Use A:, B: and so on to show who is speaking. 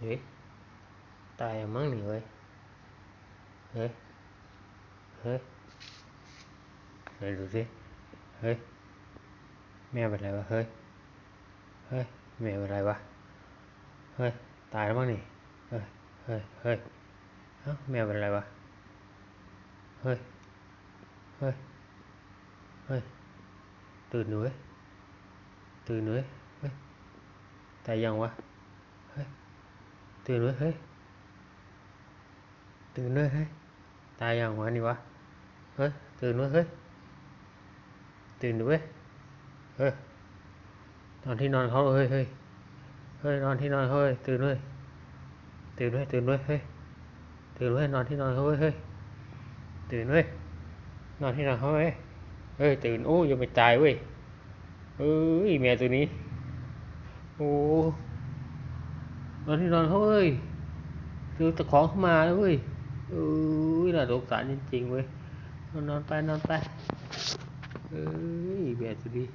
A: เฮ้ยตายมั้งนี่เว้ยเฮ้ยเฮ้ยเฮ้ยดูสิเฮ้ยแม่เป็นไรวะเฮ้ยเฮ้ยแม่เป็นไรวะเฮ้ยตายแล้วมั้งนี่เฮ้ยเฮ้ยเฮ้ยเอ้าแม่เป็นไรวะเฮ้ยเฮ้ยเฮ้ยตื่นหนูเว้ยตื่นหนูเว้ยเฮ้ยตายยังวะเฮ้ย ตื่นเว้ยเฮ้ยตื่นด้ยเฮ้ยตายอยังวนี่วะเฮ้ยตื่นเว้ยเฮ้ยตื่นดูเว้ยเฮ้ยนอนที่นอนเขาเฮ้ยเฮ้ยเฮ้ยนอนที่นอนเขาเฮ้ยตื่นเว้ยตื่นเว้ยตื่นเว้ยเฮ้ยตื่นเว้ยนอนที่นอนเขาเว้ยเฮ้ยตื่นเว้ยนอนที่นอนเขาเว้ยเฮ้ยตื่นโอ้ยังไม่ตายเว้ยเอ้ยแม่ตัวนี้โอ้ นอนที่นอนเขาเอ้ยคือตะของเข้ามาแล้วเว้ยเอ้ยน่าสงสารจริงๆเว้ยนอนนอนไปนอนไปเอ้ยแม่ตัวนี้